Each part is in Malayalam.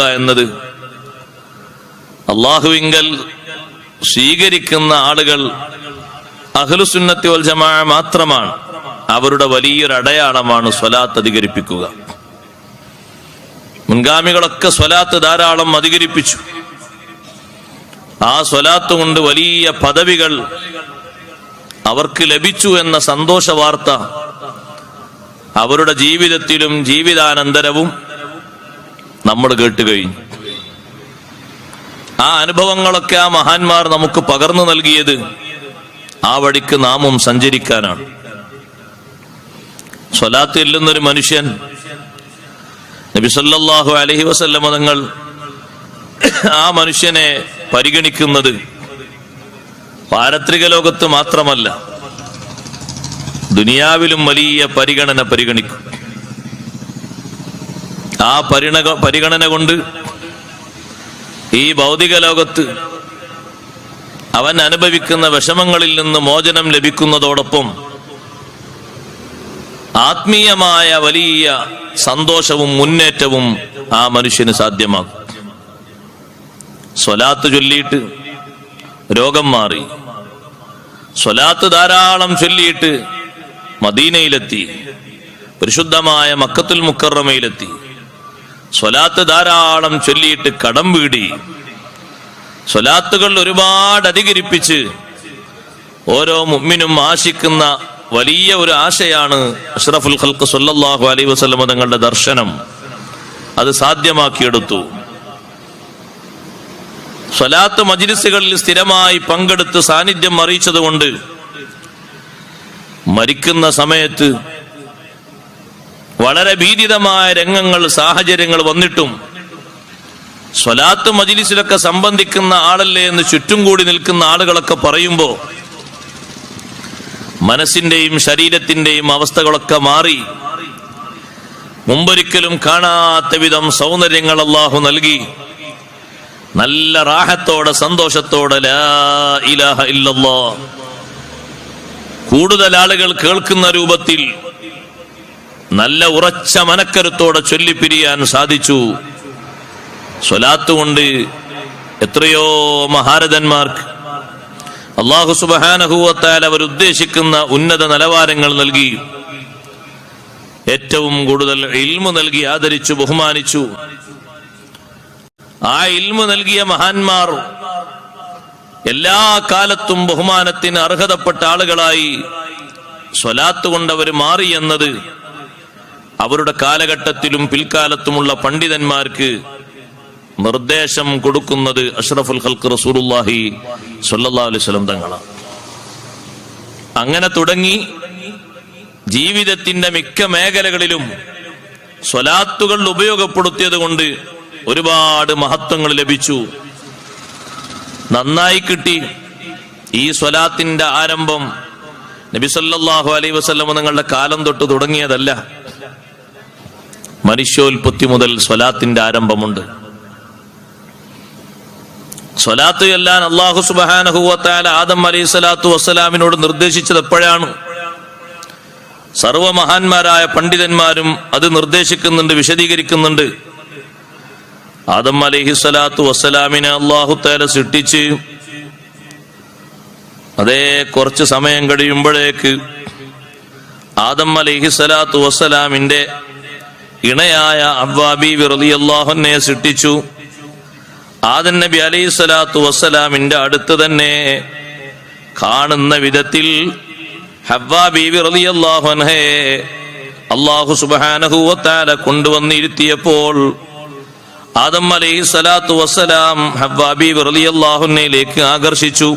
എന്നത് അള്ളാഹുവിങ്കൽ സ്വീകരിക്കുന്ന ആളുകൾ അഹ്ലുസുന്നത്തി വൽ മാത്രമാണ്. അവരുടെ വലിയൊരു അടയാളമാണ് സ്വലാത്ത് അധികരിപ്പിക്കുക. മുൻഗാമികളൊക്കെ സ്വലാത്ത് ധാരാളം അധികരിപ്പിച്ചു. ആ സ്വലാത്ത് കൊണ്ട് വലിയ പദവികൾ അവർക്ക് ലഭിച്ചു എന്ന സന്തോഷ വാർത്ത അവരുടെ ജീവിതത്തിലും ജീവിതാനന്തരവും നമ്മൾ കേട്ട് കഴിഞ്ഞു. ആ അനുഭവങ്ങളൊക്കെ ആ മഹാന്മാർ നമുക്ക് പകർന്നു നൽകിയത് ആ വഴിക്ക് നാമും സഞ്ചരിക്കാനാണ്. സ്വലാത്ത് ഇല്ലെന്നൊരു മനുഷ്യൻ നബിസല്ലാഹു അലഹി വസല്ല മതങ്ങൾ ആ മനുഷ്യനെ പരിഗണിക്കുന്നത് പാരത്രിക ലോകത്ത് മാത്രമല്ല ദുനിയാവിലും വലിയ പരിഗണന പരിഗണിക്കും. ആ പരിണക പരിഗണന കൊണ്ട് ഈ ഭൗതിക ലോകത്ത് അവൻ അനുഭവിക്കുന്ന വിഷമങ്ങളിൽ നിന്ന് മോചനം ലഭിക്കുന്നതോടൊപ്പം ആത്മീയമായ വലിയ സന്തോഷവും മുന്നേറ്റവും ആ മനുഷ്യന് സാധ്യമാകും. സ്വലാത്ത് ചൊല്ലിയിട്ട് രോഗം മാറി. സ്വലാത്ത് ധാരാളം ചൊല്ലിയിട്ട് മദീനയിലെത്തി. പരിശുദ്ധമായ മക്കത്തുൽ മുക്കറമയിലെത്തി. സ്വലാത്ത് ധാരാളം ചൊല്ലിയിട്ട് കടം വീടി. സ്വലാത്തുകൾ ഒരുപാട് അധികരിപ്പിച്ച് ഓരോ മുമ്മിനും ആശിക്കുന്ന വലിയ ഒരു ആശയാണ് അഷ്റഫുൽ ഖൽക്ക് സല്ലല്ലാഹു അലൈ വസ്ലമ തങ്ങളുടെ ദർശനം. അത് സാധ്യമാക്കിയെടുത്തു. സ്വലാത്ത് മജിലിസുകളിൽ സ്ഥിരമായി പങ്കെടുത്ത് സാന്നിധ്യം അറിയിച്ചതുകൊണ്ട് മരിക്കുന്ന സമയത്ത് വളരെ ഭീതിതമായ രംഗങ്ങൾ സാഹചര്യങ്ങൾ വന്നിട്ടും സ്വലാത്ത് മജിലിസിലൊക്കെ സംബന്ധിക്കുന്ന ആളല്ലേ എന്ന് ചുറ്റും കൂടി നിൽക്കുന്ന ആളുകളൊക്കെ പറയുമ്പോൾ മനസ്സിന്റെയും ശരീരത്തിന്റെയും അവസ്ഥകളൊക്കെ മാറി. മുമ്പൊരിക്കലും കാണാത്ത വിധം സൗന്ദര്യങ്ങൾ അള്ളാഹു നൽകി. നല്ല റാഹത്തോടെ സന്തോഷത്തോടെ ഇലാഹ ഇല്ലല്ലോ. കൂടുതൽ ആളുകൾ കേൾക്കുന്ന രൂപത്തിൽ നല്ല ഉറച്ച മനക്കരുത്തോടെ ചൊല്ലിപ്പിരിയാൻ സാധിച്ചു. സ്വലാത്ത് കൊണ്ട് എത്രയോ മഹാരഥന്മാർക്ക് അള്ളാഹു സുബഹാനഹൂവത്താൽ അവർ ഉദ്ദേശിക്കുന്ന ഉന്നത നിലവാരങ്ങൾ നൽകി. ഏറ്റവും കൂടുതൽ ഇൽമു നൽകി ആദരിച്ചു ബഹുമാനിച്ചു. ആ ഇൽമു നൽകിയ മഹാന്മാർ എല്ലാ കാലത്തും ബഹുമാനത്തിന് അർഹതപ്പെട്ട ആളുകളായി സ്വലാത്ത് മാറി എന്നത് അവരുടെ കാലഘട്ടത്തിലും പിൽക്കാലത്തുമുള്ള പണ്ഡിതന്മാർക്ക് നിർദ്ദേശം കൊടുക്കുന്നത് അഷ്റഫുൽ ഹൽക്ക് റസൂലുല്ലാഹി സല്ലി വസല്ലം തങ്ങളാണ്. അങ്ങനെ തുടങ്ങി ജീവിതത്തിന്റെ മിക്ക മേഖലകളിലും സ്വലാത്തുകൾ ഉപയോഗപ്പെടുത്തിയത് കൊണ്ട് ഒരുപാട് മഹത്വങ്ങൾ ലഭിച്ചു. നന്നായി കിട്ടി. ഈ സ്വലാത്തിന്റെ ആരംഭം നബിസല്ലാഹു അലൈ വസ്ലമ നിങ്ങളുടെ കാലം തൊട്ട് തുടങ്ങിയതല്ല. മനുഷ്യോൽപത്തി മുതൽ സ്വലാത്തിന്റെ ആരംഭമുണ്ട്. സ്വലാത്ത് എല്ലാം അള്ളാഹു സുബാനഹുവത്താല ആദം അലൈഹി സ്വലാത്തു വസ്സലാമിനോട് നിർദ്ദേശിച്ചത് എപ്പോഴാണ്? സർവമഹാന്മാരായ പണ്ഡിതന്മാരും അത് നിർദ്ദേശിക്കുന്നുണ്ട് വിശദീകരിക്കുന്നുണ്ട്. ആദം അലൈഹി സ്വലാത്തു വസ്സലാമിനെ അള്ളാഹു താല സൃഷ്ടിച്ച് അതേ കുറച്ച് സമയം കഴിയുമ്പോഴേക്ക് ആദം അലൈഹി സ്വലാത്തു വസ്സലാമിന്റെ ഇണയായ അബ്വാബി വിറലി അള്ളാഹുനെ സൃഷ്ടിച്ചു. ആദൻ നബി അലൈഹി സ്വലാത്തു വസ്സലാമിന്റെ അടുത്ത് തന്നെ കാണുന്ന വിധത്തിൽ അള്ളാഹു സുബ്ഹാനഹു വതആല കൊണ്ടുവന്നിരുത്തിയപ്പോൾ ആദം അലൈഹി സ്വലാത്തു വസ്സലാം ഹബ്ബാബി ബീവി റളിയല്ലാഹുനയിലേക്ക് ആകർഷിച്ചു.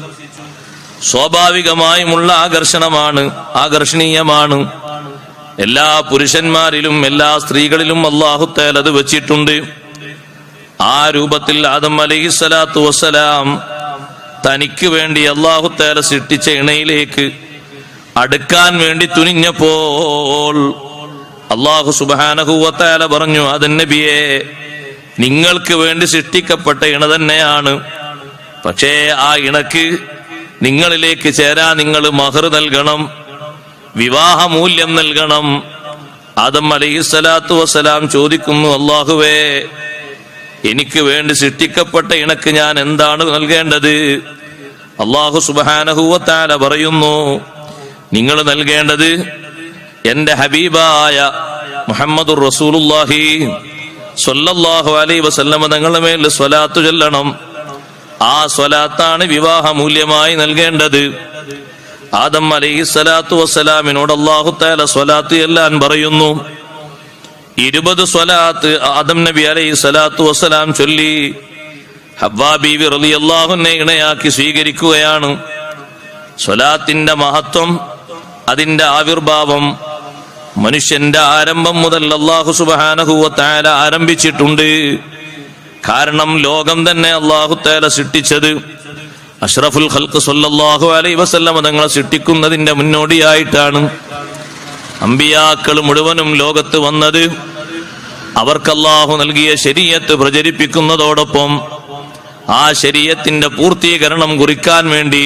സ്വാഭാവികമായുമുള്ള ആകർഷണമാണ് ആകർഷണീയമാണ്. എല്ലാ പുരുഷന്മാരിലും എല്ലാ സ്ത്രീകളിലും അള്ളാഹുത്തേൽ അത് വെച്ചിട്ടുണ്ട്. ആ രൂപത്തിൽ ആദം അലൈഹി സ്വലാത്തു വസ്സലാം തനിക്ക് വേണ്ടി അള്ളാഹുത്തേല സൃഷ്ടിച്ച ഇണയിലേക്ക് അടുക്കാൻ വേണ്ടി തുനിഞ്ഞപ്പോൾ അള്ളാഹു സുബാനഹുവത്തേല പറഞ്ഞു അതൻ നബിയെ നിങ്ങൾക്ക് വേണ്ടി സൃഷ്ടിക്കപ്പെട്ട ഇണ തന്നെയാണ്. പക്ഷേ ആ ഇണക്ക് നിങ്ങളിലേക്ക് ചേരാൻ നിങ്ങൾ മഹർ നൽകണം. വിവാഹമൂല്യം നൽകണം. ആദം അലൈഹിസ്സലാത്തു വസ്സലാം ചോദിക്കുന്നു അള്ളാഹുവേ എനിക്ക് വേണ്ടി സൃഷ്ടിക്കപ്പെട്ട ഇണക്ക് ഞാൻ എന്താണ് നൽകേണ്ടത്? അള്ളാഹു സുബാനഹുവത്താല പറയുന്നു നിങ്ങൾ നൽകേണ്ടത് എന്റെ ഹബീബായ മുഹമ്മദുർ റസൂലുല്ലാഹി സ്വല്ലല്ലാഹു അലൈ വസല്ലമ തങ്ങളുടെ മേൽ സ്വലാത്തു ചൊല്ലണം. ആ സ്വലാത്താണ് വിവാഹ മൂല്യമായി നൽകേണ്ടത്. ആദം അലൈഹി സ്വലാത്തു വസ്സലാമിനോട് അള്ളാഹു തല സ്വലാത്ത് എല്ലാൻ പറയുന്നു. ഇരുപത് സ്വലാത്ത് ആദം നബി അലൈഹി സ്വലാത്തു വസ്സലാം ചൊല്ലി ഹബ്ബാ ബീവി അള്ളാഹുനെ ഇണയാക്കി സ്വീകരിക്കുകയാണ്. സ്വലാത്തിന്റെ മഹത്വം അതിന്റെ ആവിർഭാവം മനുഷ്യന്റെ ആരംഭം മുതൽ അള്ളാഹു സുബാനഹുവ താല ആരംഭിച്ചിട്ടുണ്ട്. കാരണം ലോകം തന്നെ അള്ളാഹു താല സൃഷ്ടിച്ചത് അഷ്റഫുൽ ഖൽക്ക് സല്ലല്ലാഹു അലൈ വസല്ലം തങ്ങളെ സൃഷ്ടിക്കുന്നതിന്റെ മുന്നോടിയായിട്ടാണ് അമ്പിയാക്കൾ മുഴുവനും ലോകത്ത് വന്നത്. അവർക്ക് നൽകിയ ശരീരത്ത് പ്രചരിപ്പിക്കുന്നതോടൊപ്പം ആ ശരീരത്തിന്റെ പൂർത്തീകരണം കുറിക്കാൻ വേണ്ടി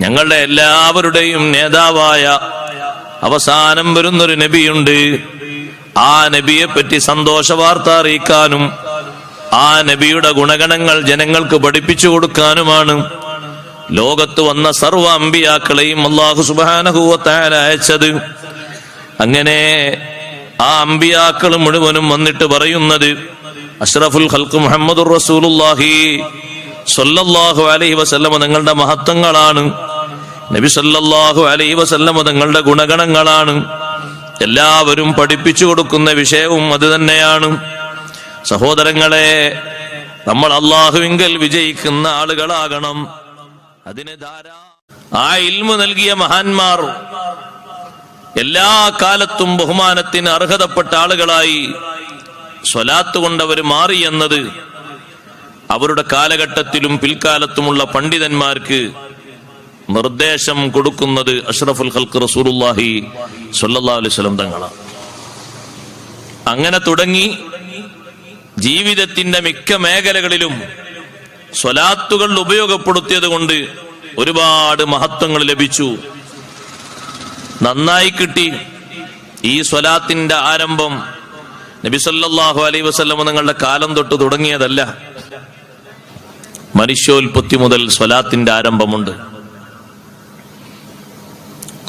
ഞങ്ങളുടെ എല്ലാവരുടെയും നേതാവായ അവസാനം വരുന്നൊരു നബിയുണ്ട്. ആ നബിയെ പറ്റി സന്തോഷ വാർത്ത അറിയിക്കാനും ആ നബിയുടെ ഗുണഗണങ്ങൾ ജനങ്ങൾക്ക് പഠിപ്പിച്ചു കൊടുക്കാനുമാണ്. ലോകത്ത് വന്ന സർവ അമ്പിയാക്കളെയും അള്ളാഹു സുബാനഹൂവത്തായ അയച്ചത്. അങ്ങനെ ആ അമ്പിയാക്കൾ മുഴുവനും വന്നിട്ട് പറയുന്നത് അഷ്റഫുൽ ഖൽക്ക് മുഹമ്മദ് റസൂലുല്ലാഹി സൊല്ലാഹു അലൈഹി വസല്ലമ നിങ്ങളുടെ മഹത്വങ്ങളാണ്. നബി സല്ലാഹു അലൈഹി വസല്ലമ നിങ്ങളുടെ ഗുണഗണങ്ങളാണ്. എല്ലാവരും പഠിപ്പിച്ചു കൊടുക്കുന്ന വിഷയവും അത് തന്നെയാണ്. സഹോദരങ്ങളെ നമ്മൾ അള്ളാഹുവിങ്കൽ വിജയിക്കുന്ന ആളുകളാകണം. അതിന് ധാരാ ആ ഇൽമു നൽകിയ മഹാന്മാർ എല്ലാ കാലത്തും ബഹുമാനത്തിന് അർഹതപ്പെട്ട ആളുകളായി സ്വലാത്ത് കൊണ്ടവർ മാറി എന്നത് അവരുടെ കാലഘട്ടത്തിലും പിൽക്കാലത്തുമുള്ള പണ്ഡിതന്മാർക്ക് നിർദ്ദേശം കൊടുക്കുന്നത് അഷ്റഫുൽ ഹൽക്ക് റസൂലുല്ലാഹി സല്ലാ അലൈഹി തങ്ങളാണ്. അങ്ങനെ തുടങ്ങി ജീവിതത്തിന്റെ മിക്ക മേഖലകളിലും സ്വലാത്തുകൾ ഉപയോഗപ്പെടുത്തിയത് കൊണ്ട് ഒരുപാട് മഹത്വങ്ങൾ ലഭിച്ചു. നന്നായി കിട്ടി. ഈ സ്വലാത്തിന്റെ ആരംഭം നബിസല്ലാഹു അലൈ വസല്ലം നിങ്ങളുടെ കാലം തൊട്ട് തുടങ്ങിയതല്ല. മനുഷ്യോൽപത്തി മുതൽ സ്വലാത്തിന്റെ ആരംഭമുണ്ട്.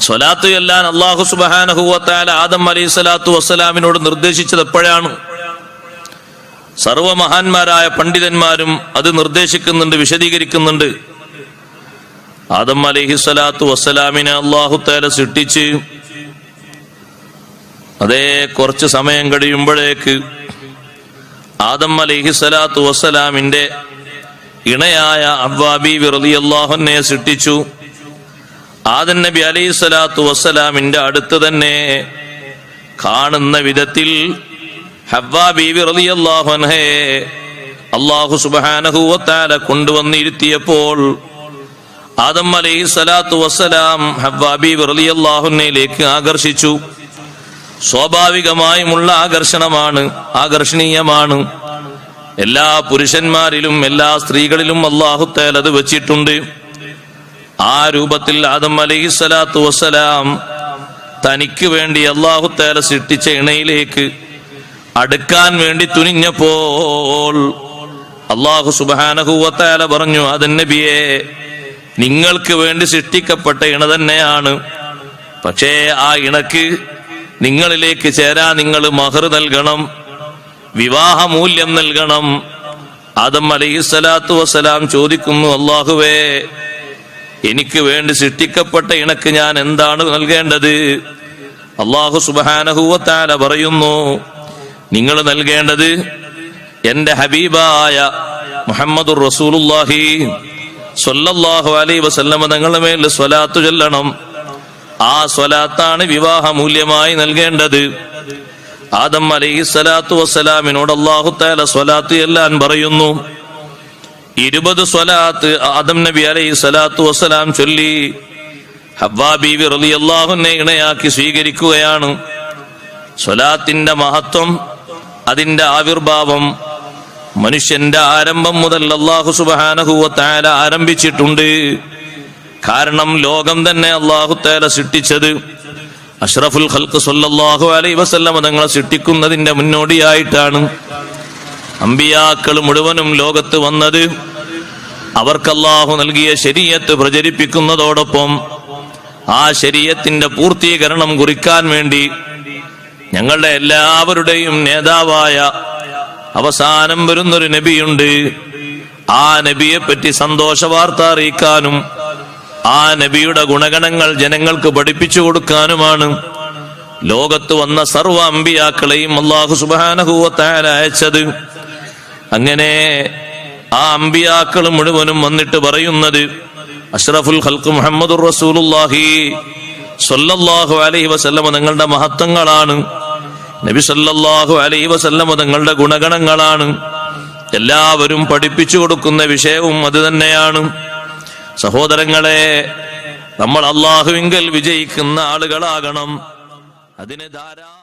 സ്വലാത്ത് എല്ലാം അള്ളാഹു സുബാനഹുവത്താല ആദം അലൈഹി സ്വലാത്തു വസ്സലാമിനോട് നിർദ്ദേശിച്ചത് എപ്പോഴാണ്? സർവമഹാന്മാരായ പണ്ഡിതന്മാരും അത് നിർദ്ദേശിക്കുന്നുണ്ട് വിശദീകരിക്കുന്നുണ്ട്. ആദം അലഹിസ്വലാത്തു വസ്സലാമിനെ അള്ളാഹു താല സൃഷ്ടിച്ച് അതേ കുറച്ച് സമയം കഴിയുമ്പോഴേക്ക് ആദം അലഹിസ്വലാത്തു വസ്സലാമിന്റെ ഇണയായ അബ്വാബി വിറലി അള്ളാഹുനെ സൃഷ്ടിച്ചു. ആദൻ നബി അലൈഹി സ്വലാത്തു വസ്സലാമിന്റെ അടുത്ത് തന്നെ കാണുന്ന വിധത്തിൽ റളിയല്ലാഹു അള്ളാഹു സുബ്ഹാനഹു വതആല കൊണ്ടുവന്നിരുത്തിയപ്പോൾ ആദം അലൈഹി സ്വലാത്തു വസ്സലാം ഹവ്വാ ബീവി റളിയല്ലാഹുവിലേക്ക് ആകർഷിച്ചു. സ്വാഭാവികമായുമുള്ള ആകർഷണമാണ് ആകർഷണീയമാണ്. എല്ലാ പുരുഷന്മാരിലും എല്ലാ സ്ത്രീകളിലും അള്ളാഹു അത് വെച്ചിട്ടുണ്ട്. ആ രൂപത്തിൽ ആദം അലൈഹി സ്വലാത്തു വസ്സലാം തനിക്ക് വേണ്ടി അള്ളാഹു തേല സൃഷ്ടിച്ച ഇണയിലേക്ക് അടുക്കാൻ വേണ്ടി തുനിഞ്ഞപ്പോൾ അള്ളാഹു സുബാനഹുവത്താല പറഞ്ഞു അതൻ നബിയെ നിങ്ങൾക്ക് വേണ്ടി സൃഷ്ടിക്കപ്പെട്ട ഇണ തന്നെയാണ്. പക്ഷേ ആ ഇണക്ക് നിങ്ങളിലേക്ക് ചേരാ നിങ്ങൾ മഹർ നൽകണം വിവാഹമൂല്യം നൽകണം. ആദം അലഹിസ്സലാത്തു വസ്സലാം ചോദിക്കുന്നു അള്ളാഹുവേ എനിക്ക് വേണ്ടി സൃഷ്ടിക്കപ്പെട്ട ഇണക്ക് ഞാൻ എന്താണ് നൽകേണ്ടത്? അള്ളാഹു സുബാനഹുവത്താല പറയുന്നു നിങ്ങൾ നൽകേണ്ടത് എന്റെ ഹബീബായ മുഹമ്മദുർ റസൂലുല്ലാഹി സ്വല്ലല്ലാഹു അലൈഹി വസല്ലമ തങ്ങളുടെ മേൽ സ്വലാത്തു ചൊല്ലണം. ആ സ്വലാത്താണ് വിവാഹ മൂല്യമായി നൽകേണ്ടത്. ആദം അലൈഹി സ്വലാത്തു വസ്സലാമിനോട് അള്ളാഹു താല സ്വലാത്ത് ചെല്ലാൻ പറയുന്നു. ഇരുപത് സ്വലാത്ത് ആദം നബി അലൈഹി സ്വലാത്തു വസ്സലാം ചൊല്ലി ഹബ്ബാ ബീവി റളിയല്ലാഹുവിനെ ഇണയാക്കി സ്വീകരിക്കുകയാണ്. സ്വലാത്തിന്റെ മഹത്വം അതിന്റെ ആവിർഭാവം മനുഷ്യന്റെ ആരംഭം മുതൽ അള്ളാഹു സുബാനഹുവ താല ആരംഭിച്ചിട്ടുണ്ട്. കാരണം ലോകം തന്നെ അള്ളാഹു താല സൃഷ്ടിച്ചത് അഷ്റഫുൽ ഖൽക്ക് സൊല്ലാഹു അലൈ വസല്ലമ തങ്ങളെ സൃഷ്ടിക്കുന്നതിന്റെ മുന്നോടിയായിട്ടാണ്. അമ്പിയാക്കൾ മുഴുവനും ലോകത്ത് വന്നത് അവർക്ക് അള്ളാഹു നൽകിയ ശരീരത്ത് പ്രചരിപ്പിക്കുന്നതോടൊപ്പം ആ ശരീരത്തിന്റെ പൂർത്തീകരണം കുറിക്കാൻ വേണ്ടി ഞങ്ങളുടെ എല്ലാവരുടെയും നേതാവായ അവസാനം വരുന്നൊരു നബിയുണ്ട്. ആ നബിയെ പറ്റി സന്തോഷ വാർത്ത അറിയിക്കാനും ആ നബിയുടെ ഗുണഗണങ്ങൾ ജനങ്ങൾക്ക് പഠിപ്പിച്ചു കൊടുക്കാനുമാണ് ലോകത്ത് വന്ന സർവ അമ്പിയാക്കളെയും അള്ളാഹു സുബാനഹൂവത്തായ അയച്ചത്. അങ്ങനെ ആ അമ്പിയാക്കൾ മുഴുവനും വന്നിട്ട് പറയുന്നത് അഷ്റഫുൽ ഖൽക്ക് മുഹമ്മദുർ റസൂലുള്ളാഹി സ്വല്ലല്ലാഹു അലൈഹി വസല്ലമ നിങ്ങളുടെ മഹത്വങ്ങളാണ്. നബി സല്ലല്ലാഹു അലൈഹി വസല്ലമ തങ്ങളുടെ ഗുണഗണങ്ങളാണ്. എല്ലാവരും പഠിപ്പിച്ചു കൊടുക്കുന്ന വിഷയവും അത് തന്നെയാണ്. സഹോദരങ്ങളെ നമ്മൾ അള്ളാഹുവിങ്കൽ വിജയിക്കുന്ന ആളുകളാകണം. അതിന് ധാരാളം